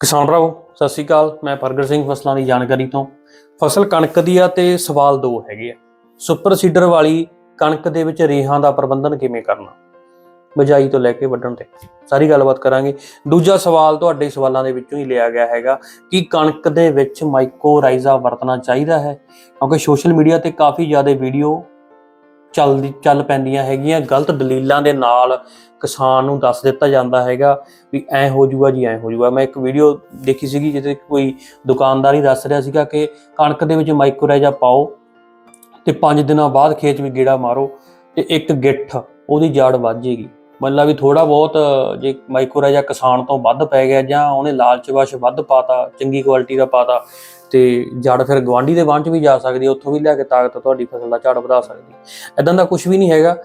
ਕਿਸਾਨ ਭਰਾਵੋ, ਸਤਿ ਸ਼੍ਰੀ ਅਕਾਲ। ਮੈਂ ਪ੍ਰਗਟ ਸਿੰਘ ਫਸਲਾਂ ਦੀ ਜਾਣਕਾਰੀ ਤੋਂ। ਫਸਲ ਕਣਕ ਦੀ ਆ ਤੇ ਸਵਾਲ ਦੋ ਹੈਗੇ ਆ। ਸੁਪਰ ਸੀਡਰ ਵਾਲੀ ਕਣਕ ਦੇ ਵਿੱਚ ਰੇਹਾਂ ਦਾ ਪ੍ਰਬੰਧਨ ਕਿਵੇਂ ਕਰਨਾ? ਬਜਾਈ ਤੋਂ ਲੈ ਕੇ ਵੱਢਣ ਤੇ ਸਾਰੀ ਗੱਲਬਾਤ ਕਰਾਂਗੇ। ਦੂਜਾ ਸਵਾਲ ਤੁਹਾਡੇ ਸਵਾਲਾਂ ਦੇ ਵਿੱਚੋਂ ਹੀ ਲਿਆ ਗਿਆ ਹੈਗਾ ਕਿ ਕਣਕ ਦੇ ਵਿੱਚ ਮਾਈਕੋਰਾਈਜ਼ਾ ਵਰਤਣਾ ਚਾਹੀਦਾ ਹੈ? ਕਿਉਂਕਿ ਸੋਸ਼ਲ ਮੀਡੀਆ ਤੇ ਕਾਫੀ ਜ਼ਿਆਦਾ ਵੀਡੀਓ ਚੱਲਦੀ ਚੱਲ ਪੈਂਦੀਆਂ ਹੈਗੀਆਂ, ਗਲਤ ਦਲੀਲਾਂ ਦੇ ਨਾਲ ਕਿਸਾਨ ਨੂੰ ਦੱਸ ਦਿੱਤਾ ਜਾਂਦਾ ਹੈਗਾ ਵੀ ਐ ਹੋ ਜੂਗਾ ਜੀ, ਐ ਹੋ ਜੂਗਾ ਮੈਂ ਇੱਕ ਵੀਡੀਓ ਦੇਖੀ ਸੀਗੀ ਜਿਹਦੇ ਕੋਈ ਦੁਕਾਨਦਾਰ ਹੀ ਦੱਸ ਰਿਹਾ ਸੀਗਾ ਕਿ ਕਣਕ ਦੇ ਵਿੱਚ ਮਾਈਕਰੋਰਾਈਜ਼ਾ ਪਾਓ ਤੇ 5 ਦਿਨਾਂ ਬਾਅਦ ਖੇਤ ਵਿੱਚ ਗੇੜਾ ਮਾਰੋ ਤੇ ਇੱਕ ਗਿੱਠ, ਉਹਦੀ ਜੜ ਵੱਧ ਜੇਗੀ ਮਤਲਬ ਵੀ ਥੋੜਾ ਬਹੁਤ ਜੇ ਮਾਈਕੋਰਾਈਜਾ ਕਿਸਾਨ ਤੋਂ ਵੱਧ ਪੈ ਗਿਆ ਜਾਂ ਉਹਨੇ ਲਾਲਚ ਵਸ਼ ਵੱਧ ਪਾਤਾ, ਚੰਗੀ ਕੁਆਲਿਟੀ ਦਾ ਪਾਤਾ ਤੇ ਜੜ ਫਿਰ ਗਵਾਂਢੀ ਦੇ ਵਾਂਢ 'ਚ ਵੀ ਜਾ ਸਕਦੀ ਹੈ, ਉੱਥੋਂ ਵੀ ਲਿਆ ਕੇ ਤਾਕਤ ਤੁਹਾਡੀ ਫਸਲ ਦਾ ਝਾੜ ਵਧਾ ਸਕਦੀ ਹੈ। ਦਾ ਕੁਝ ਵੀ ਨਹੀਂ ਹੈਗਾ।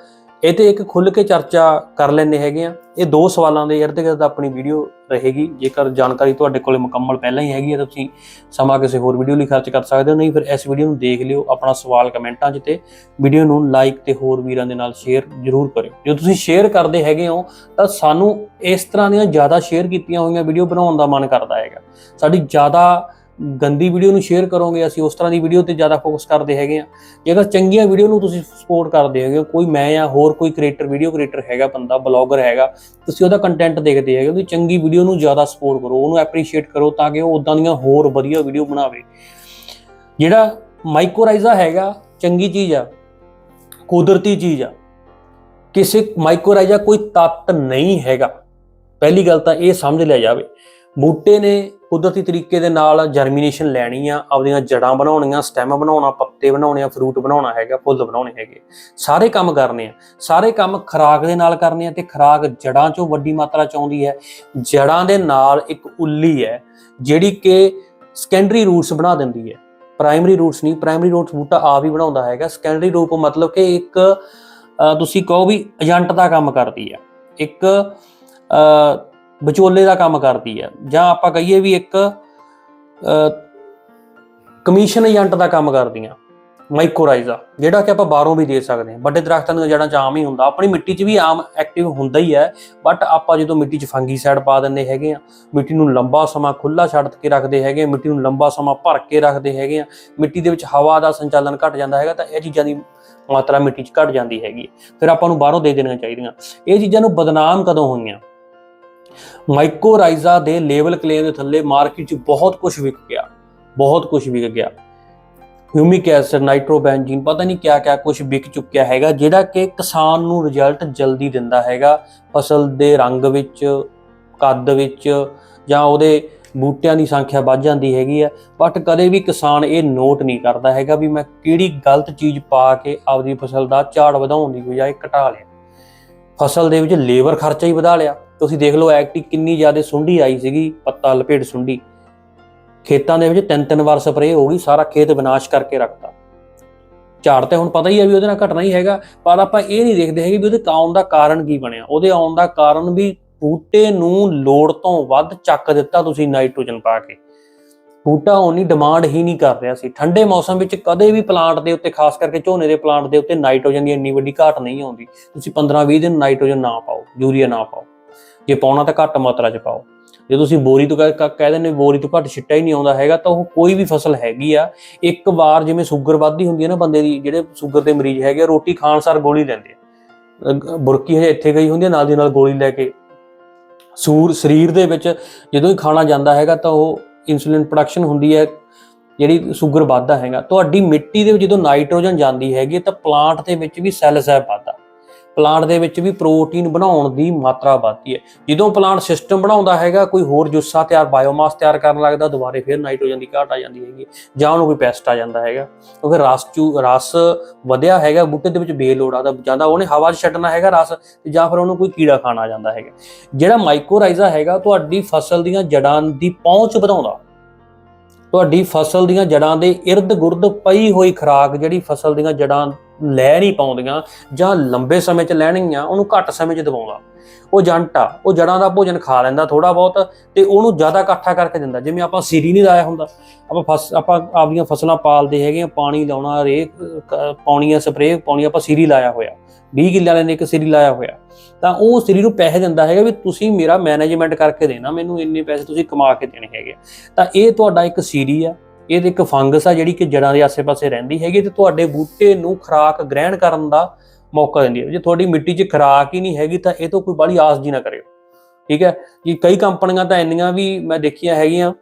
ਇਹ ਤੇ ਇੱਕ ਖੁੱਲ ਕੇ ਚਰਚਾ ਕਰ ਲੈਂਦੇ ਹੈਗੇ ਆ। ਇਹ ਦੋ ਸਵਾਲਾਂ ਦੇ ਇਰਦ ਗਿਰਦ ਆਪਣੀ ਵੀਡੀਓ ਰਹੇਗੀ। ਜੇਕਰ ਜਾਣਕਾਰੀ ਤੁਹਾਡੇ ਕੋਲੇ ਮੁਕੰਮਲ ਪਹਿਲਾਂ ਹੀ ਹੈਗੀ ਹੈ, ਤਾਂ ਤੁਸੀਂ ਸਮਾਂ ਕਿਸੇ ਹੋਰ ਵੀਡੀਓ ਲਈ ਖਰਚ ਕਰ ਸਕਦੇ ਹੋ। ਨਹੀਂ, ਫਿਰ ਇਸ ਵੀਡੀਓ ਨੂੰ ਦੇਖ ਲਿਓ, ਆਪਣਾ ਸਵਾਲ ਕਮੈਂਟਾਂ 'ਚ ਤੇ ਵੀਡੀਓ ਨੂੰ ਲਾਈਕ ਤੇ ਹੋਰ ਵੀਰਾਂ ਦੇ ਨਾਲ ਸ਼ੇਅਰ ਜ਼ਰੂਰ ਕਰਿਓ। ਜੇ ਤੁਸੀਂ ਸ਼ੇਅਰ ਕਰਦੇ ਹੈਗੇ ਹੋ, ਤਾਂ ਸਾਨੂੰ ਇਸ ਤਰ੍ਹਾਂ ਦੀਆਂ ਜ਼ਿਆਦਾ ਸ਼ੇਅਰ ਕੀਤੀਆਂ ਹੋਈਆਂ ਵੀਡੀਓ ਬਣਾਉਣ ਦਾ ਮਨ ਕਰਦਾ ਹੈਗਾ। ਸਾਡੀ ਜ਼ਿਆਦਾ ਗੰਦੀ ਵੀਡੀਓ ਨੂੰ ਸ਼ੇਅਰ ਕਰੋਗੇ ਅਸੀਂ ਉਸ ਤਰ੍ਹਾਂ ਦੀ ਵੀਡੀਓ ਤੇ ਜ਼ਿਆਦਾ ਫੋਕਸ ਕਰਦੇ ਹੈਗੇ ਆ ਜੇਕਰ ਚੰਗੀਆਂ ਵੀਡੀਓ ਨੂੰ ਤੁਸੀਂ ਸਪੋਰਟ ਕਰਦੇ ਹੈਗੇ ਹੋ, ਕੋਈ ਮੈਂ ਜਾਂ ਹੋਰ ਕੋਈ ਕ੍ਰੀਏਟਰ ਵੀਡੀਓ ਕ੍ਰੀਏਟਰ ਹੈਗਾ ਬੰਦਾ ਬਲੌਗਰ ਹੈਗਾ ਤੁਸੀਂ ਉਹਦਾ ਕੰਟੈਂਟ ਦੇਖਦੇ ਹੈਗੇ ਉਹਦੀ ਚੰਗੀ ਵੀਡੀਓ ਨੂੰ ਜ਼ਿਆਦਾ ਸਪੋਰਟ ਕਰੋ ਉਹਨੂੰ ਐਪਰੀਸ਼ੀਏਟ ਕਰੋ ਤਾਂ ਕਿ ਉਹ ਉਦਾਂ ਦੀਆਂ ਹੋਰ ਵਧੀਆ ਵੀਡੀਓ ਬਣਾਵੇ। ਜਿਹੜਾ ਮਾਈਕੋਰਾਈਜ਼ਾ ਹੈਗਾ ਚੰਗੀ ਚੀਜ਼ ਆ ਕੁਦਰਤੀ ਚੀਜ਼ ਆ ਕਿਸੇ ਮਾਈਕੋਰਾਈਜ਼ਾ ਕੋਈ ਤੱਤ ਨਹੀਂ ਹੈਗਾ। ਪਹਿਲੀ ਗੱਲ ਤਾਂ ਇਹ ਸਮਝ ਲਿਆ ਜਾਵੇ ਬੂਟੇ ਨੇ ਕੁਦਰਤੀ ਤਰੀਕੇ ਦੇ ਨਾਲ ਜਰਮੀਨੇਸ਼ਨ ਲੈਣੀ ਆ ਆਪਣੀਆਂ ਜੜਾਂ ਬਣਾਉਣੀਆਂ ਸਟੈਮ ਬਣਾਉਣਾ, ਪੱਤੇ ਬਣਾਉਣੇ ਆ ਫਰੂਟ ਬਣਾਉਣਾ ਹੈਗਾ, ਫੁੱਲ ਬਣਾਉਣੇ ਹੈਗੇ। ਸਾਰੇ ਕੰਮ ਕਰਨੇ ਆ। ਸਾਰੇ ਕੰਮ ਖਰਾਕ ਦੇ ਨਾਲ ਕਰਨੇ ਆ ਤੇ ਖਰਾਕ ਜੜਾਂ ਚੋਂ ਵੱਡੀ ਮਾਤਰਾ ਚ ਆਉਂਦੀ ਹੈ। ਜੜਾਂ ਦੇ ਨਾਲ ਇੱਕ ਉੱਲੀ ਹੈ, ਜਿਹੜੀ ਕਿ ਸੈਕੰਡਰੀ ਰੂਟਸ ਬਣਾ ਦਿੰਦੀ ਹੈ। ਪ੍ਰਾਇਮਰੀ ਰੂਟਸ ਨਹੀਂ ਪ੍ਰਾਇਮਰੀ ਰੂਟਸ ਬੂਟਾ ਆਪ ਹੀ ਬਣਾਉਂਦਾ ਹੈਗਾ। ਸੈਕੰਡਰੀ ਰੂਪ ਮਤਲਬ ਕਿ ਇੱਕ ਤੁਸੀਂ ਕਹੋ ਵੀ ਏਜੰਟ ਦਾ ਕੰਮ ਕਰਦੀ ਹੈ। ਇੱਕ ਵਿਚੋਲੇ ਦਾ ਕੰਮ ਕਰਦੀ ਹੈ ਜਾਂ ਆਪਾਂ ਕਹੀਏ ਵੀ ਇੱਕ ਕਮਿਸ਼ਨ ਏਜੰਟ ਦਾ ਕੰਮ ਕਰਦੀਆਂ। ਮਾਈਕੋਰਾਈਜ਼ਾ ਜਿਹੜਾ ਕਿ ਆਪਾਂ ਬਾਹਰੋਂ ਵੀ ਦੇ ਸਕਦੇ ਹਾਂ। ਵੱਡੇ ਦਰਖਤਾਂ ਦੀਆਂ ਜੜਾਂ 'ਚ ਆਮ ਹੀ ਹੁੰਦਾ। ਆਪਣੀ ਮਿੱਟੀ 'ਚ ਵੀ ਆਮ ਐਕਟਿਵ ਹੁੰਦਾ ਹੀ ਹੈ। ਬਟ ਆਪਾਂ ਜਦੋਂ ਮਿੱਟੀ 'ਚ ਫੰਗੀਸਾਈਡ ਪਾ ਦਿੰਦੇ ਹੈਗੇ ਆ ਮਿੱਟੀ ਨੂੰ ਲੰਬਾ ਸਮਾਂ ਖੁੱਲਾ ਛੱਡ ਕੇ ਰੱਖਦੇ ਹੈਗੇ ਮਿੱਟੀ ਨੂੰ ਲੰਬਾ ਸਮਾਂ ਭਰ ਕੇ ਰੱਖਦੇ ਹੈਗੇ ਆ ਮਿੱਟੀ ਦੇ ਵਿੱਚ ਹਵਾ ਦਾ ਸੰਚਾਲਨ ਘਟ ਜਾਂਦਾ ਹੈਗਾ ਤਾਂ ਇਹ ਚੀਜ਼ਾਂ ਦੀ ਮਾਤਰਾ ਮਿੱਟੀ 'ਚ ਘਟ ਜਾਂਦੀ ਹੈਗੀ ਫਿਰ ਆਪਾਂ ਨੂੰ ਬਾਹਰੋਂ ਦੇ ਦੇਣੀਆਂ ਚਾਹੀਦੀਆਂ। ਇਹ ਚੀਜ਼ਾਂ ਨੂੰ ਬਦਨਾਮ ਕਦੋਂ ਹੋਈਆਂ? ਮਾਈਕੋਰਾਈਜ਼ਾ ਦੇ ਲੇਬਲ ਕਲੇਮ ਦੇ ਥੱਲੇ ਮਾਰਕੀਟ 'ਚ ਬਹੁਤ ਕੁਝ ਵਿਕ ਗਿਆ। ਬਹੁਤ ਕੁਝ ਵਿਕ ਗਿਆ। ਹਿਊਮਿਕ ਐਸਿਡ ਨਾਈਟ੍ਰੋਬੈਂਜੀਨ ਪਤਾ ਨਹੀਂ ਕਿਆ ਕਿਆ ਕੁਝ ਵਿਕ ਚੁੱਕਿਆ ਹੈਗਾ, ਜਿਹੜਾ ਕਿ ਕਿਸਾਨ ਨੂੰ ਰਿਜ਼ਲਟ ਜਲਦੀ ਦਿੰਦਾ ਹੈਗਾ। ਫਸਲ ਦੇ ਰੰਗ ਵਿੱਚ, ਕੱਦ ਵਿੱਚ ਜਾਂ ਉਹਦੇ ਬੂਟਿਆਂ ਦੀ ਸੰਖਿਆ ਵੱਧ ਜਾਂਦੀ ਹੈਗੀ ਆ। ਬਟ ਕਦੇ ਵੀ ਕਿਸਾਨ ਇਹ ਨੋਟ ਨਹੀਂ ਕਰਦਾ ਹੈਗਾ ਵੀ ਮੈਂ ਕਿਹੜੀ ਗਲਤ ਚੀਜ਼ ਪਾ ਕੇ ਆਪਦੀ ਫਸਲ ਦਾ ਝਾੜ ਵਧਾਉਣ ਦੀ ਬਜਾਏ ਘਟਾ ਲਿਆ। ਫਸਲ ਦੇ ਵਿੱਚ ਲੇਬਰ ਖਰਚਾ ਹੀ ਵਧਾ ਲਿਆ। ਤੁਸੀਂ ਦੇਖ ਲਓ ਐਕਟੀ ਕਿੰਨੀ ਜ਼ਿਆਦਾ ਸੁੰਡੀ ਆਈ ਸੀਗੀ, ਪੱਤਾ ਲਪੇਟ ਸੁੰਡੀ। ਖੇਤਾਂ ਦੇ ਵਿੱਚ ਤਿੰਨ ਤਿੰਨ ਵਾਰ ਸਪਰੇਅ ਹੋ ਗਈ, ਸਾਰਾ ਖੇਤ ਵਿਨਾਸ਼ ਕਰਕੇ ਰੱਖਤਾ। ਝਾੜ ਤੇ ਹੁਣ ਪਤਾ ਹੀ ਹੈ ਵੀ ਉਹਦੇ ਨਾਲ ਘਟਣਾ ਹੀ ਹੈਗਾ, ਪਰ ਆਪਾਂ ਇਹ ਨਹੀਂ ਦੇਖਦੇ ਹੈਗੇ ਵੀ ਉਹਦੇ ਆਉਣ ਦਾ ਕਾਰਨ ਕੀ ਬਣਿਆ। ਉਹਦੇ ਆਉਣ ਦਾ ਕਾਰਨ ਵੀ ਬੂਟੇ ਨੂੰ ਲੋੜ ਤੋਂ ਵੱਧ ਚੱਕ ਦਿੱਤਾ ਤੁਸੀਂ ਨਾਈਟ੍ਰੋਜਨ ਪਾ ਕੇ। ਬੂਟਾ ਉਨੀ ਡਿਮਾਂਡ ਹੀ ਨਹੀਂ ਕਰ ਰਿਹਾ ਸੀ। ਠੰਡੇ ਮੌਸਮ ਵਿੱਚ ਕਦੇ ਵੀ ਪਲਾਂਟ ਦੇ ਉੱਤੇ, ਖਾਸ ਕਰਕੇ ਝੋਨੇ ਦੇ ਪਲਾਂਟ ਦੇ ਉੱਤੇ ਨਾਈਟ੍ਰੋਜਨ ਦੀ ਇੰਨੀ ਵੱਡੀ ਘਾਟ ਨਹੀਂ ਆਉਂਦੀ। ਤੁਸੀਂ 15-20 ਦਿਨ ਨਾਈਟ੍ਰੋਜਨ ਨਾ ਪਾਓ, ਯੂਰੀਆ ਨਾ ਪਾਓ। ਜੇ ਪਾਉਣਾ ਤਾਂ ਘੱਟ ਮਾਤਰਾ 'ਚ ਪਾਓ। ਜੇ ਤੁਸੀਂ ਬੋਰੀ ਤੋਂ ਕਹਿ ਕਹਿ ਦਿੰਦੇ ਬੋਰੀ ਤੋਂ ਘੱਟ ਛਿੱਟਾ ਹੀ ਨਹੀਂ ਆਉਂਦਾ ਹੈਗਾ ਤਾਂ ਉਹ ਕੋਈ ਵੀ ਫਸਲ ਹੈਗੀ ਆ ਇੱਕ ਵਾਰ ਜਿਵੇਂ ਸ਼ੂਗਰ ਵੱਧਦੀ ਹੁੰਦੀ ਹੈ ਨਾ ਬੰਦੇ ਦੀ ਜਿਹੜੇ ਸ਼ੂਗਰ ਦੇ ਮਰੀਜ਼ ਹੈਗੇ ਆ, ਰੋਟੀ ਖਾਣ ਸਾਰ ਗੋਲੀ ਲੈਂਦੇ ਆ। ਬੁਰਕੀ ਹਜੇ ਇੱਥੇ ਗਈ ਹੁੰਦੀ ਹੈ ਨਾਲ ਦੀ ਨਾਲ ਗੋਲੀ ਲੈ ਕੇ। ਸੂਰ ਸਰੀਰ ਦੇ ਵਿੱਚ ਜਦੋਂ ਹੀ ਖਾਣਾ ਜਾਂਦਾ ਹੈਗਾ ਤਾਂ ਉਹ ਇਨਸੂਲਿਨ ਪ੍ਰੋਡਕਸ਼ਨ ਹੁੰਦੀ ਹੈ ਜਿਹੜੀ ਸ਼ੂਗਰ ਵੱਧਦਾ ਹੈਗਾ। ਤੁਹਾਡੀ ਮਿੱਟੀ ਦੇ ਵਿੱਚ ਜਦੋਂ ਨਾਈਟ੍ਰੋਜਨ ਜਾਂਦੀ ਹੈਗੀ ਤਾਂ ਪਲਾਂਟ ਦੇ ਵਿੱਚ ਵੀ ਸੈੱਲ ਸੈਪ ਵੱਧਦਾ। ਪਲਾਂਟ ਦੇ ਵਿੱਚ ਵੀ ਪ੍ਰੋਟੀਨ ਬਣਾਉਣ ਦੀ ਮਾਤਰਾ ਵੱਧਦੀ ਹੈ। ਜਦੋਂ ਪਲਾਂਟ ਸਿਸਟਮ ਬਣਾਉਂਦਾ ਹੈਗਾ, ਕੋਈ ਹੋਰ ਜੁੱਸਾ ਤਿਆਰ ਬਾਇਓਮਾਸ ਤਿਆਰ ਕਰਨ ਲੱਗਦਾ, ਦੁਬਾਰੇ ਫਿਰ ਨਾਈਟ੍ਰੋਜਨ ਦੀ ਘਾਟ ਆ ਜਾਂਦੀ ਹੈਗੀ, ਜਾਂ ਉਹਨੂੰ ਕੋਈ ਪੈਸਟ ਆ ਜਾਂਦਾ ਹੈਗਾ। ਕਿਉਂਕਿ ਰਸ ਚੂ, ਰਸ ਵਧਿਆ ਹੈਗਾ, ਬੂਟੇ ਦੇ ਵਿੱਚ ਬੇਲੋੜ ਆਦਾ ਜਾਂਦਾ ਉਹਨੇ ਹਵਾ 'ਚ ਛੱਡਣਾ ਹੈਗਾ ਰਸ ਜਾਂ ਫਿਰ ਉਹਨੂੰ ਕੋਈ ਕੀੜਾ ਖਾਣਾ ਆ ਜਾਂਦਾ ਹੈਗਾ। ਜਿਹੜਾ ਮਾਈਕੋਰਾਈਜ਼ਾ ਹੈਗਾ, ਤੁਹਾਡੀ ਫਸਲ ਦੀਆਂ ਜੜਾਂ ਦੀ ਪਹੁੰਚ ਵਧਾਉਂਦਾ। ਤੁਹਾਡੀ ਫਸਲ ਦੀਆਂ ਜੜਾਂ ਦੇ ਇਰਦ ਗੁਰਦ ਪਈ ਹੋਈ ਖੁਰਾਕ ਜਿਹੜੀ ਫਸਲ ਦੀਆਂ ਜੜਾਂ ਲੈ ਨਹੀਂ ਪਾਉਂਦੀਆਂ ਜਾਂ ਲੰਬੇ ਸਮੇਂ 'ਚ ਲੈਣਗੀਆਂ, ਉਹਨੂੰ ਘੱਟ ਸਮੇਂ 'ਚ ਦਬਾਉਂਦਾ। ਉਹ ਜੰਟ ਆ, ਉਹ ਜੜਾਂ ਦਾ ਭੋਜਨ ਖਾ ਲੈਂਦਾ ਥੋੜਾ ਬਹੁਤ ਤੇ ਉਹਨੂੰ ਜ਼ਿਆਦਾ ਇਕੱਠਾ ਕਰਕੇ ਦਿੰਦਾ। ਜਿਵੇਂ ਆਪਾਂ ਸੀਰੀ ਨਹੀਂ ਲਾਇਆ ਹੁੰਦਾ, ਆਪਾਂ ਫਸ, ਆਪਾਂ ਆਪਦੀਆਂ ਫਸਲਾਂ ਪਾਲਦੇ ਹੈਗੇ ਆ ਪਾਣੀ ਲਾਉਣਾ ਰੇ ਪਾਉਣੀ ਆ ਸਪਰੇਅ ਪਾਉਣੀ ਆਪਾਂ ਸੀਰੀ ਲਾਇਆ ਹੋਇਆ। 20 ਕਿੱਲੇ ਵਾਲੇ ਨੇ ਇੱਕ ਸੀਰੀ ਲਾਇਆ ਹੋਇਆ। ਤਾਂ ਉਹ ਸੀਰੀ ਨੂੰ ਪੈਸੇ ਦਿੰਦਾ ਹੈਗਾ ਵੀ ਤੁਸੀਂ ਮੇਰਾ ਮੈਨੇਜਮੈਂਟ ਕਰਕੇ ਦੇਣਾ, ਮੈਨੂੰ ਇੰਨੇ ਪੈਸੇ ਤੁਸੀਂ ਕਮਾ ਕੇ ਦੇਣੇ ਹੈਗੇ ਤਾਂ ਇਹ ਤੁਹਾਡਾ ਇੱਕ ਸੀਰੀ ਆ। ਇਹ ਤੇ ਇੱਕ ਫੰਗਸ ਆ ਜਿਹੜੀ ਕਿ ਜੜਾਂ ਦੇ ਆਸੇ-ਪਾਸੇ ਰਹਿੰਦੀ ਹੈਗੀ ਤੇ ਤੁਹਾਡੇ ਬੂਟੇ ਨੂੰ ਖੁਰਾਕ ਗ੍ਰਹਿਣ ਕਰਨ ਦਾ ਮੌਕਾ ਦਿੰਦੀ ਹੈ। ਜੇ ਤੁਹਾਡੀ ਮਿੱਟੀ 'ਚ ਖੁਰਾਕ ਹੀ ਨਹੀਂ ਹੈਗੀ ਤਾਂ ਇਹ ਤੋਂ ਕੋਈ ਬੜੀ ਆਸ ਜੀ ਨਾ ਕਰਿਓ। ਠੀਕ ਹੈ? ਜੀ, ਕਈ ਕੰਪਨੀਆਂ ਤਾਂ ਇੰਨੀਆਂ ਵੀ ਮੈਂ ਦੇਖੀਆਂ ਹੈਗੀਆਂ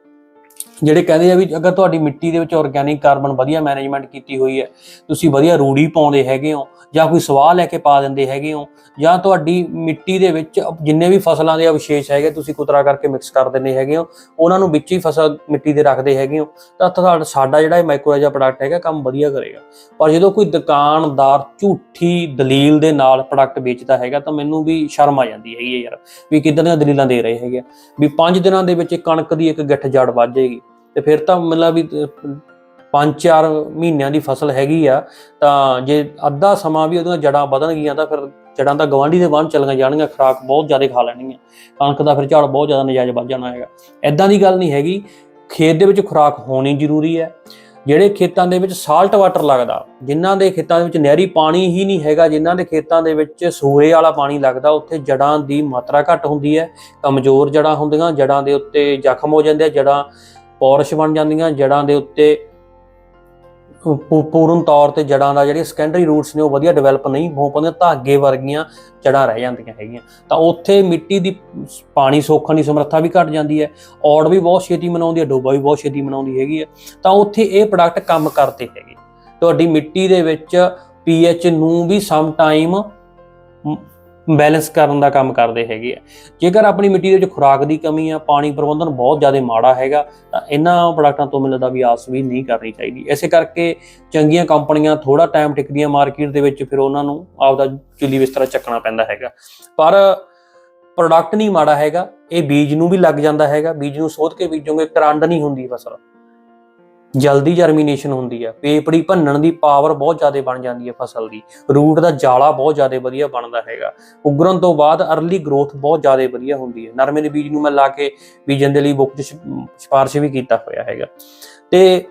ਜਿਹੜੇ ਕਹਿੰਦੇ ਆ ਵੀ ਅਗਰ ਤੁਹਾਡੀ ਮਿੱਟੀ ਦੇ ਵਿੱਚ ਆਰਗੈਨਿਕ ਕਾਰਬਨ ਵਧੀਆ ਮੈਨੇਜਮੈਂਟ ਕੀਤੀ ਹੋਈ ਹੈ, ਤੁਸੀਂ ਵਧੀਆ ਰੂੜੀ ਪਾਉਂਦੇ ਹੈਗੇ ਹੋ ਜਾਂ ਕੋਈ ਸਵਾਹ ਲੈ ਕੇ ਪਾ ਦਿੰਦੇ ਹੈਗੇ ਹੋ ਜਾਂ ਤੁਹਾਡੀ ਮਿੱਟੀ ਦੇ ਵਿੱਚ ਜਿੰਨੇ ਵੀ ਫਸਲਾਂ ਦੇ ਅਵਸ਼ੇਸ਼ ਹੈਗੇ, ਤੁਸੀਂ ਕੁਤਰਾ ਕਰਕੇ ਮਿਕਸ ਕਰ ਦਿੰਦੇ ਹੈਗੇ ਹੋ, ਉਹਨਾਂ ਨੂੰ ਵਿੱਚ ਹੀ ਫਸਲ ਮਿੱਟੀ ਦੇ ਰੱਖਦੇ ਹੈਗੇ ਹੋ, ਤਾਂ ਤੁਹਾਡਾ ਸਾਡਾ ਜਿਹੜਾ ਇਹ ਮਾਈਕਰੋਜਾ ਪ੍ਰੋਡਕਟ ਹੈਗਾ, ਕੰਮ ਵਧੀਆ ਕਰੇਗਾ ਪਰ ਜਦੋਂ ਕੋਈ ਦੁਕਾਨਦਾਰ ਝੂਠੀ ਦਲੀਲ ਦੇ ਨਾਲ ਪ੍ਰੋਡਕਟ ਵੇਚਦਾ ਹੈਗਾ, ਤਾਂ ਮੈਨੂੰ ਵੀ ਸ਼ਰਮ ਆ ਜਾਂਦੀ ਹੈਗੀ ਹੈ ਯਾਰ, ਵੀ ਕਿੱਦਾਂ ਦੀਆਂ ਦਲੀਲਾਂ ਦੇ ਰਹੇ ਹੈਗੇ ਆ। ਵੀ 5 ਦਿਨਾਂ ਦੇ ਵਿੱਚ ਕਣਕ ਦੀ ਇੱਕ ਗਿੱਠ ਜੜ ਵੱਜ ਜਾਏਗੀ ਤੇ ਫਿਰ ਤਾਂ ਮਤਲਬ ਵੀ 5-4 ਮਹੀਨਿਆਂ ਦੀ ਫਸਲ ਹੈਗੀ ਆ, ਤਾਂ ਜੇ ਅੱਧਾ ਸਮਾਂ ਵੀ ਉਹਦੀਆਂ ਜੜਾਂ ਵਧਣਗੀਆਂ ਤਾਂ ਫਿਰ ਜੜਾਂ ਤਾਂ ਗਵਾਂਢੀ ਦੇ ਬਾਹਰ ਚਲੀਆਂ ਜਾਣਗੀਆਂ, ਖਰਾਕ ਬਹੁਤ ਜ਼ਿਆਦਾ ਖਾ ਲੈਣਗੀਆਂ, ਕਣਕ ਦਾ ਫਿਰ ਝਾੜ ਬਹੁਤ ਜ਼ਿਆਦਾ ਨਜਾਇਜ਼ ਵੱਧ ਜਾਣਾ ਹੈਗਾ। ਐਦਾਂ ਦੀ ਗੱਲ ਨਹੀਂ ਹੈਗੀ, ਖੇਤ ਦੇ ਵਿੱਚ ਖੁਰਾਕ ਹੋਣੀ ਜ਼ਰੂਰੀ ਹੈ। ਜਿਹੜੇ ਖੇਤਾਂ ਦੇ ਵਿੱਚ ਸਾਲਟ ਵਾਟਰ ਲੱਗਦਾ, ਜਿਨ੍ਹਾਂ ਦੇ ਖੇਤਾਂ ਦੇ ਵਿੱਚ ਨਹਿਰੀ ਪਾਣੀ ਹੀ ਨਹੀਂ ਹੈਗਾ, ਜਿਨ੍ਹਾਂ ਦੇ ਖੇਤਾਂ ਦੇ ਵਿੱਚ ਸੂਏ ਵਾਲਾ ਪਾਣੀ ਲੱਗਦਾ, ਉੱਥੇ ਜੜਾਂ ਦੀ ਮਾਤਰਾ ਘੱਟ ਹੁੰਦੀ ਹੈ, ਕਮਜ਼ੋਰ ਜੜਾਂ ਹੁੰਦੀਆਂ, ਜੜਾਂ ਦੇ ਉੱਤੇ ਜ਼ਖਮ ਹੋ ਜਾਂਦੇ ਆ, ਜੜਾਂ ਪੌਰਸ਼ ਬਣ ਜਾਂਦੀਆਂ, ਜੜਾਂ ਦੇ ਉੱਤੇ ਪੂਰਨ ਤੌਰ ਤੇ ਜੜਾਂ ਦਾ ਜਿਹੜੀ ਸੈਕੰਡਰੀ ਰੂਟਸ ਨੇ ਉਹ ਵਧੀਆ ਡਿਵੈਲਪ ਨਹੀਂ ਹੋ ਪਾਉਂਦੀਆਂ, ਧਾਗੇ ਵਰਗੀਆਂ ਜੜਾਂ ਰਹਿ ਜਾਂਦੀਆਂ ਹੈਗੀਆਂ। ਤਾਂ ਉੱਥੇ ਮਿੱਟੀ ਦੀ ਪਾਣੀ ਸੋਖਣ ਦੀ ਸਮਰੱਥਾ ਵੀ ਘਟ ਜਾਂਦੀ ਹੈ, ਔੜ ਵੀ ਬਹੁਤ ਛੇਤੀ ਮਨਾਉਂਦੀ ਹੈ, ਡੋਬਾ ਵੀ ਬਹੁਤ ਛੇਤੀ ਮਨਾਉਂਦੀ ਹੈਗੀ ਹੈ। ਤਾਂ ਉੱਥੇ ਇਹ ਪ੍ਰੋਡਕਟ ਕੰਮ ਕਰਦੇ ਹੈਗੇ। ਤੁਹਾਡੀ ਮਿੱਟੀ ਦੇ ਵਿੱਚ ਪੀਐਚ ਨੂੰ ਵੀ ਸਮ ਟਾਈਮ ਬੈਲੈਂਸ ਕਰਨ ਦਾ ਕੰਮ ਕਰਦੇ ਹੈਗੇ ਆ। ਜੇਕਰ ਆਪਣੀ ਮਿੱਟੀ ਦੇ ਵਿੱਚ ਖੁਰਾਕ ਦੀ ਕਮੀ ਆ, ਪਾਣੀ ਪ੍ਰਬੰਧਨ ਬਹੁਤ ਜ਼ਿਆਦਾ ਮਾੜਾ ਹੈਗਾ, ਤਾਂ ਇਹਨਾਂ ਪ੍ਰੋਡਕਟਾਂ ਤੋਂ ਮਿਲਣ ਦਾ ਵੀ ਆਸ ਵੀ ਨਹੀਂ ਕਰਨੀ ਚਾਹੀਦੀ। ਇਸੇ ਕਰਕੇ ਚੰਗੀਆਂ ਕੰਪਨੀਆਂ ਥੋੜਾ ਟਾਈਮ ਟਿਕਦੀਆਂ ਮਾਰਕੀਟ ਦੇ ਵਿੱਚ, ਫਿਰ ਉਹਨਾਂ ਨੂੰ ਆਪਦਾ ਚੁੱਲੀ ਬਿਸਤਰਾ ਚੱਕਣਾ ਪੈਂਦਾ ਹੈਗਾ। ਪਰ ਪ੍ਰੋਡਕਟ ਨਹੀਂ ਮਾੜਾ ਹੈਗਾ, ਇਹ ਬੀਜ ਨੂੰ ਵੀ ਲੱਗ ਜਾਂਦਾ ਹੈਗਾ, ਬੀਜ ਨੂੰ ਸੋਧ ਕੇ ਬੀਜੋਗੇ ਕਰੰਡ ਨਹੀਂ ਹੁੰਦੀ ਫਸਲ। ਜਲਦੀ ਜਰਮੀਨੇਸ਼ਨ ਹੁੰਦੀ ਹੈ ਪੇਪੜੀ ਭੰਨਣ ਦੀ ਪਾਵਰ ਬਹੁਤ ਜ਼ਿਆਦਾ ਬਣ ਜਾਂਦੀ ਹੈ ਫਸਲ ਦੀ। ਰੂਟ ਦਾ ਜਾਲਾ ਬਹੁਤ ਜ਼ਿਆਦਾ ਵਧੀਆ ਬਣਦਾ ਹੈਗਾ। ਉਗਰਨ ਤੋਂ ਬਾਅਦ ਅਰਲੀ ਗਰੋਥ ਬਹੁਤ ਜ਼ਿਆਦਾ ਵਧੀਆ ਹੁੰਦੀ ਹੈ ਨਰਮੇ ਦੇ ਬੀਜ ਨੂੰ ਮੈਂ ਲਾ ਕੇ ਬੀਜਣ ਦੇ ਲਈ ਬੁੱਕ 'ਚ ਸਿ- ਸਿਫਾਰਿਸ਼ ਵੀ ਕੀਤਾ ਹੋਇਆ ਹੈਗਾ। ਤੇ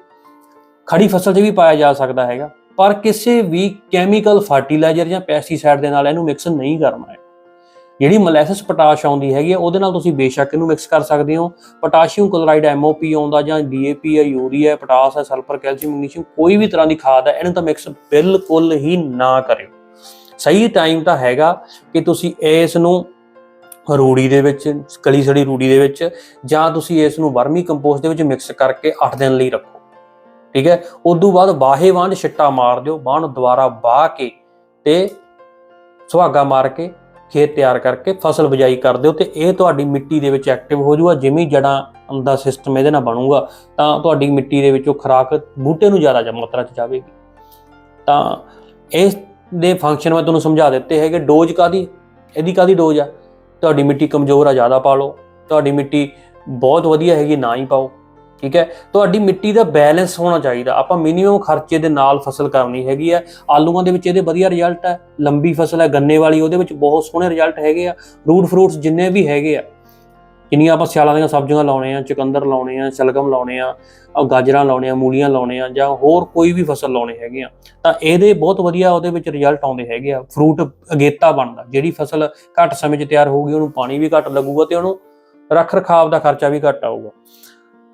ਖੜੀ ਫਸਲ 'ਚ ਵੀ ਪਾਇਆ ਜਾ ਸਕਦਾ ਹੈਗਾ। ਪਰ ਕਿਸੇ ਵੀ ਕੈਮੀਕਲ ਫਰਟੀਲਾਈਜ਼ਰ ਜਾਂ ਪੈਸਟੀਸਾਈਡ ਦੇ ਨਾਲ ਇਹਨੂੰ ਮਿਕਸ ਨਹੀਂ ਕਰਨਾ ਹੈ। ਜਿਹੜੀ ਮੋਲੈਸਿਸ ਪੋਟਾਸ਼ ਆਉਂਦੀ ਹੈਗੀ ਹੈ ਉਹਦੇ ਨਾਲ ਤੁਸੀਂ ਬੇਸ਼ੱਕ ਇਹਨੂੰ ਮਿਕਸ ਕਰ ਸਕਦੇ ਹੋ। ਪੋਟਾਸ਼ੀਅਮ ਕਲੋਰਾਈਡ ਐਮਓਪੀ ਆਉਂਦਾ ਜਾਂ ਡੀਏਪੀ ਹੈ ਯੂਰੀਆ ਹੈ ਪੋਟਾਸ ਹੈ ਸਲਫਰ, ਕੈਲਸ਼ੀਅਮ, ਮੈਗਨੀਸ਼ੀਅਮ, ਕੋਈ ਵੀ ਤਰ੍ਹਾਂ ਦੀ ਖਾਦ ਹੈ ਇਹਨੂੰ ਤਾਂ ਮਿਕਸ ਬਿਲਕੁਲ ਹੀ ਨਾ ਕਰਿਓ। ਸਹੀ ਟਾਈਮ ਤਾਂ ਹੈਗਾ ਕਿ ਤੁਸੀਂ ਇਸ ਨੂੰ ਰੂੜੀ ਦੇ ਵਿੱਚ, ਕਲੀ ਸੜੀ ਰੂੜੀ ਦੇ ਵਿੱਚ, ਜਾਂ ਤੁਸੀਂ ਇਸ ਨੂੰ ਵਰਮੀ ਕੰਪੋਸਟ ਦੇ ਵਿੱਚ ਮਿਕਸ ਕਰਕੇ 8 ਦਿਨ ਲਈ ਰੱਖੋ। ਠੀਕ ਹੈ? ਉਦੋਂ ਬਾਅਦ ਬਾਹੇ ਵਾਂਝ ਛਿੱਟਾ ਮਾਰ ਦਿਓ ਬਾਣ ਦੁਬਾਰਾ ਬਾਹ ਕੇ ਤੇ ਸੁਹਾਗਾ ਮਾਰ ਕੇ ਖੇਤ ਤਿਆਰ ਕਰਕੇ ਫਸਲ ਬਿਜਾਈ ਕਰ ਦਿਓ ਤੇ ਇਹ ਤੁਹਾਡੀ ਮਿੱਟੀ ਦੇ ਵਿੱਚ ਐਕਟਿਵ ਹੋ ਜਾਊਗਾ, ਜਿਵੇਂ ਹੀ ਜੜਾਂ ਦਾ ਸਿਸਟਮ ਇਹਦੇ ਨਾਲ ਬਣੂਗਾ, ਤਾਂ ਤੁਹਾਡੀ ਮਿੱਟੀ ਦੇ ਵਿੱਚੋਂ ਖੁਰਾਕ ਬੂਟੇ ਨੂੰ ਜ਼ਿਆਦਾ ਮਾਤਰਾ ਚ ਜਾਵੇਗੀ। ਤਾਂ ਇਸ ਦੇ ਫੰਕਸ਼ਨ ਮੈਂ ਤੁਹਾਨੂੰ ਸਮਝਾ ਦਿੱਤੇ ਹੈਗੇ, ਡੋਜ਼ ਕਾਦੀ ਇਹਦੀ ਕਾਦੀ ਡੋਜ਼ ਆ? ਤੁਹਾਡੀ ਮਿੱਟੀ ਕਮਜ਼ੋਰ ਆ, ਜ਼ਿਆਦਾ ਪਾ ਲਓ। ਤੁਹਾਡੀ ਮਿੱਟੀ ਬਹੁਤ ਵਧੀਆ ਹੈਗੀ, ਨਾ ਹੀ ਪਾਓ। ਠੀਕ ਹੈ? ਤੁਹਾਡੀ ਮਿੱਟੀ ਦਾ ਬੈਲੈਂਸ ਹੋਣਾ ਚਾਹੀਦਾ। ਆਪਾਂ ਮਿਨੀਮਮ ਖਰਚੇ ਦੇ ਨਾਲ ਫਸਲ ਕਰਨੀ ਹੈਗੀ ਆ। ਆਲੂਆਂ ਦੇ ਵਿੱਚ ਇਹਦੇ ਵਧੀਆ ਰਿਜ਼ਲਟ ਹੈ ਲੰਬੀ ਫਸਲ ਹੈ ਗੰਨੇ ਵਾਲੀ, ਉਹਦੇ ਵਿੱਚ ਬਹੁਤ ਸੋਹਣੇ ਰਿਜ਼ਲਟ ਹੈਗੇ ਆ। ਰੂਟ ਫਰੂਟਸ ਜਿੰਨੇ ਵੀ ਹੈਗੇ ਆ, ਜਿੰਨੀਆਂ ਆਪਾਂ ਸਿਆਲਾਂ ਦੀਆਂ ਸਬਜ਼ੀਆਂ ਲਾਉਣੇ ਆ, ਚੁਕੰਦਰ ਲਾਉਣੇ ਆ, ਸ਼ਲਗਮ ਲਾਉਣੇ ਆ ਗਾਜਰਾਂ ਲਾਉਣੇ ਆ, ਮੂਲੀਆਂ ਲਾਉਣੇ ਆ, ਜਾਂ ਹੋਰ ਕੋਈ ਵੀ ਫਸਲ ਲਾਉਣੇ ਹੈਗੇ ਆ, ਤਾਂ ਇਹਦੇ ਬਹੁਤ ਵਧੀਆ ਉਹਦੇ ਵਿੱਚ ਰਿਜ਼ਲਟ ਆਉਂਦੇ ਹੈਗੇ ਆ। ਫਰੂਟ ਅਗੇਤਾ ਬਣਦਾ। ਜਿਹੜੀ ਫਸਲ ਘੱਟ ਸਮੇਂ 'ਚ ਤਿਆਰ ਹੋਊਗੀ, ਉਹਨੂੰ ਪਾਣੀ ਵੀ ਘੱਟ ਲੱਗੂਗਾ ਤੇ ਉਹਨੂੰ ਰੱਖ ਰਖਾਵ ਦਾ ਖਰਚਾ ਵੀ ਘੱਟ ਆਊਗਾ।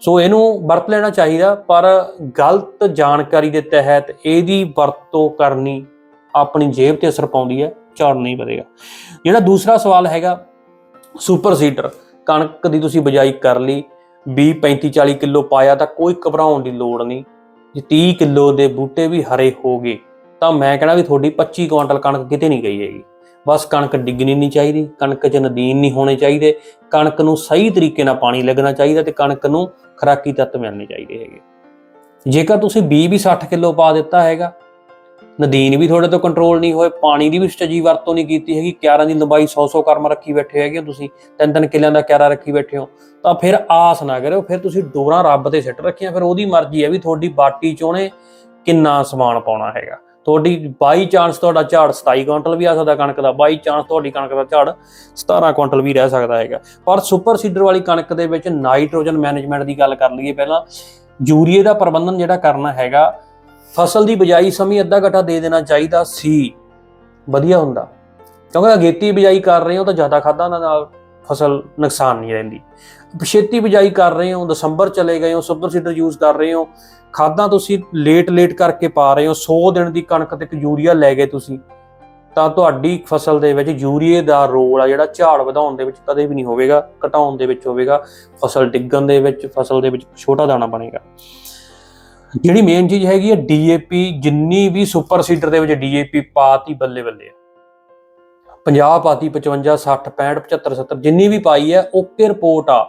ਸੋ ਇਹਨੂੰ ਵਰਤ ਲੈਣਾ ਚਾਹੀਦਾ, ਪਰ ਗਲਤ ਜਾਣਕਾਰੀ ਦੇ ਤਹਿਤ ਇਹਦੀ ਵਰਤੋਂ ਕਰਨੀ ਆਪਣੀ ਜੇਬ ਤੇ ਅਸਰ ਪਾਉਂਦੀ ਹੈ, ਝਾੜ ਨਹੀਂ ਵਧੇਗਾ। ਜਿਹੜਾ ਦੂਸਰਾ ਸਵਾਲ ਹੈਗਾ, ਸੁਪਰ ਸੀਡਰ, ਕਣਕ ਦੀ ਤੁਸੀਂ ਬਿਜਾਈ ਕਰ ਲਈ 20 35 40 ਕਿਲੋ ਪਾਇਆ ਤਾਂ ਕੋਈ ਘਬਰਾਉਣ ਦੀ ਲੋੜ ਨਹੀਂ। ਜੇ 30 ਕਿਲੋ ਦੇ ਬੂਟੇ ਵੀ ਹਰੇ ਹੋ ਗਏ, ਤਾਂ ਮੈਂ ਕਹਿੰਦਾ ਵੀ ਤੁਹਾਡੀ 25 ਕੁਆਂਟਲ ਕਣਕ ਕਿਤੇ ਨਹੀਂ ਗਈ ਹੈਗੀ। ਬਸ ਕਣਕ ਡਿੱਗਣੀ ਨਹੀਂ ਚਾਹੀਦੀ, ਕਣਕ 'ਚ ਨਦੀਨ ਨਹੀਂ ਹੋਣੇ ਚਾਹੀਦੇ, ਕਣਕ ਨੂੰ ਸਹੀ ਤਰੀਕੇ ਨਾਲ ਪਾਣੀ ਲੱਗਣਾ ਚਾਹੀਦਾ ਤੇ ਕਣਕ ਨੂੰ ਖਰਾਕੀ ਤੱਤ ਮਿਲਣੇ ਚਾਹੀਦੇ ਹੈਗੇ। ਜੇਕਰ ਤੁਸੀਂ 20 ਵੀ 60 ਕਿਲੋ ਪਾ ਦਿੱਤਾ ਹੈਗਾ, ਨਦੀਨ ਵੀ ਤੁਹਾਡੇ ਤੋਂ ਕੰਟਰੋਲ ਨਹੀਂ ਹੋਏ, ਪਾਣੀ ਦੀ ਵੀ ਸਟਜੀ ਵਰਤੋਂ ਨਹੀਂ ਕੀਤੀ ਹੈਗੀ, ਕਿਆਰਾਂ ਦੀ ਲੰਬਾਈ 100-100 ਕਰਮ ਰੱਖੀ ਬੈਠੇ ਹੈਗੇ ਹੋ ਤੁਸੀਂ, ਤਿੰਨ ਤਿੰਨ ਕਿੱਲਿਆਂ ਦਾ ਕਿਆਰਾ ਰੱਖੀ ਬੈਠੇ ਹੋ, ਤਾਂ ਫਿਰ ਆਸ ਨਾ ਕਰਿਓ, ਫਿਰ ਤੁਸੀਂ ਡੋਰਾਂ ਰੱਬ ਤੇ ਸਿੱਟ ਰੱਖੀਆਂ, ਫਿਰ ਉਹਦੀ ਮਰਜ਼ੀ ਹੈ ਵੀ ਤੁਹਾਡੀ ਬਾਟੀ ਚ ਉਹਨੇ ਕਿੰਨਾ ਸਮਾਨ ਪਾਉਣਾ ਹੈਗਾ। ਤੁਹਾਡੀ ਬਾਈ ਚਾਂਸ ਤੁਹਾਡਾ ਝਾੜ 27 ਕੁਇੰਟਲ ਵੀ ਆ ਸਕਦਾ ਕਣਕ ਦਾ, ਬਾਈ ਚਾਂਸ ਤੁਹਾਡੀ ਕਣਕ ਦਾ ਝਾੜ 17 ਕੁਇੰਟਲ ਵੀ ਰਹਿ ਸਕਦਾ ਹੈਗਾ। ਪਰ ਸੁਪਰ ਸੀਡਰ ਵਾਲੀ ਕਣਕ ਦੇ ਵਿੱਚ ਨਾਈਟ੍ਰੋਜਨ ਮੈਨੇਜਮੈਂਟ ਦੀ ਗੱਲ ਕਰ ਲਈਏ ਪਹਿਲਾਂ, ਯੂਰੀਏ ਦਾ ਪ੍ਰਬੰਧਨ ਜਿਹੜਾ ਕਰਨਾ ਹੈਗਾ, ਫਸਲ ਦੀ ਬਿਜਾਈ ਸਮੇਂ ਅੱਧਾ ਘਟਾ ਦੇ ਦੇਣਾ ਚਾਹੀਦਾ ਸੀ। ਵਧੀਆ ਹੁੰਦਾ। ਕਿਉਂਕਿ ਅਗੇਤੀ ਬਿਜਾਈ ਕਰ ਰਹੇ ਹੋ ਤਾਂ ਜ਼ਿਆਦਾ ਖਾਦਾਂ ਦੇ ਨਾਲ ਫਸਲ ਨੁਕਸਾਨ ਨਹੀਂ ਰਹਿੰਦੀ। ਛੇਤੀ ਬਿਜਾਈ ਕਰ ਰਹੇ ਹੋ, ਦਸੰਬਰ ਚਲੇ ਗਏ ਹੋ, ਸੁਪਰ ਸੀਡਰ ਯੂਜ਼ ਕਰ ਰਹੇ ਹੋ ਖਾਦਾਂ ਤੁਸੀਂ ਲੇਟ ਲੇਟ ਕਰਕੇ ਪਾ ਰਹੇ ਹੋ 100 ਦਿਨ ਦੀ ਕਣਕ ਤੇ ਇੱਕ ਯੂਰੀਆ ਲੈ ਗਏ ਤੁਸੀਂ, ਤਾਂ ਤੁਹਾਡੀ ਫਸਲ ਦੇ ਵਿੱਚ ਯੂਰੀਏ ਦਾ ਰੋਲ ਆ ਜਿਹੜਾ ਝਾੜ ਵਧਾਉਣ ਦੇ ਵਿੱਚ ਕਦੇ ਵੀ ਨਹੀਂ ਹੋਵੇਗਾ, ਘਟਾਉਣ ਦੇ ਵਿੱਚ ਹੋਵੇਗਾ, ਫਸਲ ਡਿੱਗਣ ਦੇ ਵਿੱਚ, ਫਸਲ ਦੇ ਵਿੱਚ ਛੋਟਾ ਦਾਣਾ ਬਣੇਗਾ। ਜਿਹੜੀ ਮੇਨ ਚੀਜ਼ ਹੈਗੀ ਹੈ ਡੀਏਪੀ ਜਿੰਨੀ ਵੀ ਸੁਪਰ ਸੀਡਰ ਦੇ ਵਿੱਚ ਡੀਏਪੀ ਪਾਤੀ ਬੱਲੇ ਬੱਲੇ ਆ। 50 ਪਾਤੀ 55 60 65 75 70 ਜਿੰਨੀ ਵੀ ਪਾਈ ਹੈ ਓਕੇ ਰਿਪੋਰਟ ਆ।